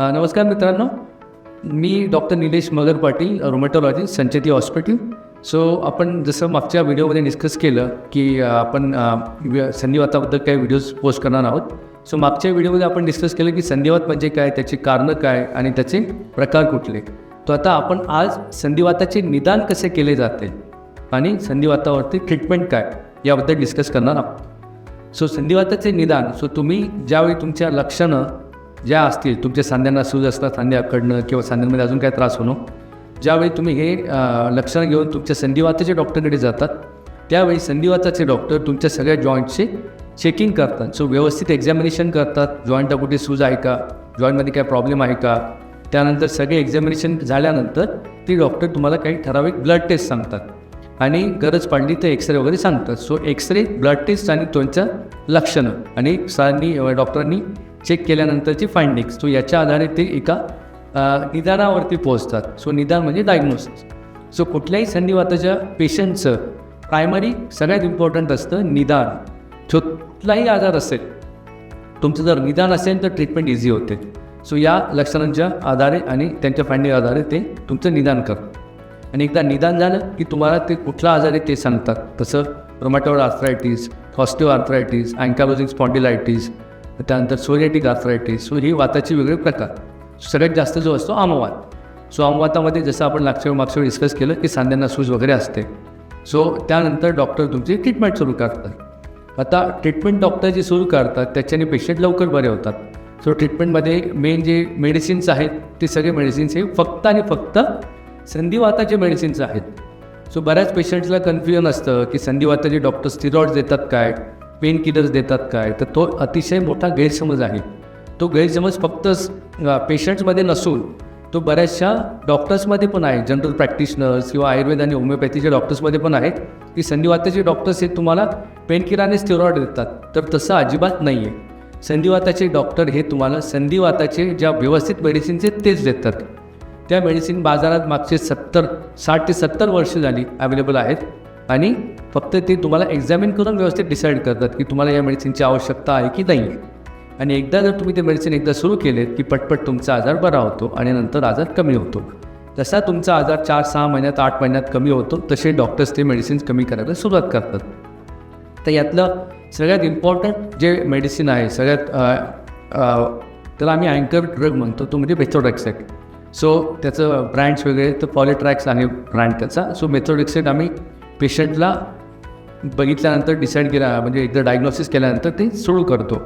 नमस्कार मित्रांनो. मी doctor Nilesh Magar Patil rheumatology Sancheti hospital so आपण जसं मागच्या व्हिडिओमध्ये डिस्कस केलं की आपण संधिवाताबद्दल काही व्हिडिओज पोस्ट करणार आहोत. सो मागच्या व्हिडिओमध्ये आपण डिस्कस केलं की संधिवात म्हणजे काय त्याची कारणं काय आणि त्याचे प्रकार कुठले. तो आता आपण आज संधिवाताचे निदान कसे केले जाते आणि संधिवातावरती ट्रीटमेंट काय याबद्दल डिस्कस करणार आहोत. सो संधिवाताचे निदान. सो तुम्ही ज्यावेळी तुमच्या लक्षणं ज्या असतील तुमच्या सांध्यांना सूज असतात सांधे अकडणं किंवा सांध्यांमध्ये अजून काय त्रास होणं ज्यावेळी तुम्ही हे लक्षणं घेऊन तुमच्या संधिवाताच्या डॉक्टरकडे जातात त्यावेळी संधिवाताचे डॉक्टर तुमच्या सगळ्या जॉईंटचे चेकिंग करतात. सो व्यवस्थित एक्झामिनेशन करतात. जॉईंटला कुठे सूज आहे का? जॉईंटमध्ये काय प्रॉब्लेम आहे का? त्यानंतर सगळे एक्झामिनेशन झाल्यानंतर ती डॉक्टर तुम्हाला काही ठराविक ब्लड टेस्ट सांगतात. आणि गरज पडली तर एक्सरे वगैरे सांगतात. सो एक्सरे ब्लड टेस्ट आणि त्यांचं लक्षणं. आणि सरांनी डॉक्टरांनी चेक केल्यानंतरची फाइंडिंग्स सो याच्या आधारे ते एका निदानावरती पोहोचतात. सो निदान म्हणजे डायग्नोसिस सो कुठल्याही संधिवाताच्या पेशंटचं प्रायमरी सगळ्यात इम्पॉर्टंट असतं निदान. जो कुठलाही आजार असेल तुमचं जर निदान असेल तर ट्रीटमेंट इझी होते. सो या लक्षणांच्या आधारे आणि त्यांच्या फाइंडिंग आधारे ते तुमचं निदान करतात आणि एकदा निदान झालं की तुम्हाला ते कुठला आजार आहे ते सांगतात. तसं rheumatoid arthritis osteo arthritis ankylosing spondylitis त्यानंतर सोरियाटिक आर्थरायटिस सो ही वाताची वेगळे प्रकार. सगळ्यात जास्त जो असतो आमवात सो आमवातामध्ये जसं आपण मागच्या मागच्या वेळी डिस्कस केलं की सांध्यांना सूज वगैरे असते. सो त्यानंतर डॉक्टर तुमची ट्रीटमेंट सुरू करतात. आता ट्रीटमेंट डॉक्टर जे सुरू करतात त्याच्याने पेशंट लवकर बरे होतात. सो ट्रीटमेंटमध्ये मेन जे मेडिसिन्स आहेत ते सगळे मेडिसिन्स हे फक्त आणि फक्त संधिवाताचे मेडिसिन्स आहेत. सो बऱ्याच पेशंट्सला कन्फ्युजन असतं की संधिवाताचे डॉक्टर स्टिरॉइड्स देतात काय? पेन किलर्स देतात काय? तर तो अतिशय मोठा गैरसमज आहे. तो गैरसमज फक्त पेशंट्समध्ये नसून तो बऱ्याचशा डॉक्टर्समध्ये पण आहे. जनरल प्रॅक्टिशनर्स किंवा आयुर्वेद आणि होमिओपॅथीच्या डॉक्टर्समध्ये पण आहेत. की संधिवाताचे डॉक्टर्स हे तुम्हाला पेनकिलर आणि स्टेरॉइड देतात. तर तसं अजिबात नाही आहे संधिवाताचे डॉक्टर हे तुम्हाला संधिवाताचे ज्या व्यवस्थित मेडिसिन्स आहेत तेच देतात. त्या मेडिसिन बाजारात मागचे सत्तर साठ ते सत्तर वर्ष झाली अवेलेबल आहेत. आणि फक्त ते तुम्हाला एक्झामिन करून व्यवस्थित डिसाईड करतात की तुम्हाला या मेडिसिनची आवश्यकता आहे की नाही आणि एकदा जर तुम्ही ते मेडिसिन एकदा सुरू केलेत की पटपट तुमचा आजार बरा होतो आणि नंतर आजार कमी होतो. जसा तुमचा आजार चार सहा महिन्यात आठ महिन्यात कमी होतो तसे डॉक्टर्स ते मेडिसिन्स कमी करायला सुरुवात करतात. तर यातलं सगळ्यात इम्पॉर्टंट जे मेडिसिन आहे सगळ्यात त्याला आम्ही अँकर ड्रग म्हणतो तो म्हणजे मेथोडॅक्सेट सो त्याचं ब्रँड्स वगैरे तर पॉलिट्रॅक्स आहे ब्रँड त्याचा सो मेथोडॅक्सेट आम्ही पेशंटला बघितल्यानंतर डिसाईड केला म्हणजे एकदा डायग्नोसिस केल्यानंतर ते सुरू करतो.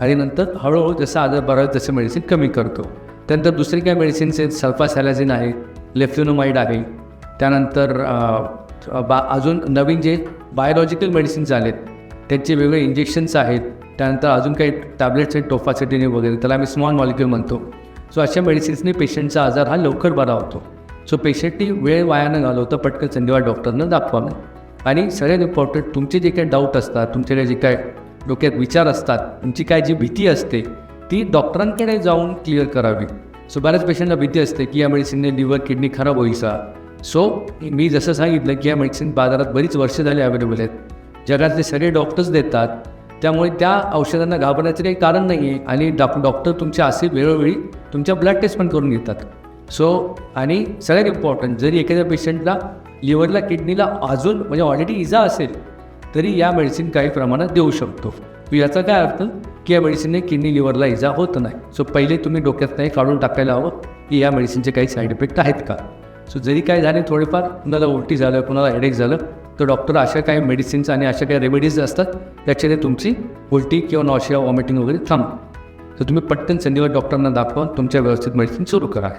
आणि नंतर हळूहळू जसा आजार बरा होईल तसे मेडिसिन कमी करतो. त्यानंतर दुसरे काय मेडिसिन्स आहेत सल्फासॅलाझिन आहे लेफ्युनोमाइड आहे. त्यानंतर बा अजून नवीन जे बायोलॉजिकल मेडिसिन्स आलेत त्यांचे वेगळे इंजेक्शन्स आहेत. त्यानंतर अजून काही टॅबलेट्स आहेत टोफासिटीने वगैरे त्याला आम्ही स्मॉल मॉलिक्युल म्हणतो. सो अशा मेडिसिन्सने पेशंटचा आजार हा लवकर बरा होतो. सो पेशंटनी वेळ वाया न घालवता पटकन संधिवात डॉक्टरनं दाखवावं आणि सगळ्यात इम्पॉर्टंट तुमचे जे काही डाऊट असतात तुमच्याकडे जे काय डोक्यात विचार असतात तुमची काय जी भीती असते ती डॉक्टरांकडे जाऊन क्लिअर करावी. सो बऱ्याच पेशंटला भीती असते की या मेडिसिनने लिव्हर किडनी खराब होईल का सो मी जसं सांगितलं की या मेडिसिन बाजारात बरीच वर्ष झाली अवेलेबल आहेत. जगातले सगळे डॉक्टर्स देतात. त्यामुळे त्या औषधांना घाबरण्याचं काही कारण नाही आहे आणि डॉक डॉक्टर तुमच्या असे वेळोवेळी तुमच्या ब्लड टेस्ट पण करून घेतात. सो आणि सगळ्यात इम्पॉर्टंट जरी एखाद्या पेशंटला लिव्हरला किडनीला अजून म्हणजे ऑलरेडी इजा असेल तरी या मेडिसिन काही प्रमाणात देऊ शकतो. याचा काय अर्थ? की या मेडिसिनने किडनी लिव्हरला इजा होत नाही. सो पहिले तुम्ही डोक्यात नाही काढून टाकायला हवं की या मेडिसिनचे काही साईड इफेक्ट आहेत का? सो जरी काय झाले थोडेफार कुणाला उलटी झालं कुणाला हेडेक झालं तर डॉक्टर अशा काही मेडिसिन्स आणि अशा काही रेमेडीज असतात त्याच्याने तुमची उलटी किंवा नॉशिया वॉमिटिंग वगैरे थांबते. तर तुम्ही पटकन संधीवर डॉक्टरांना दाखवा तुमच्या व्यवस्थित मेडिसिन सुरू करा.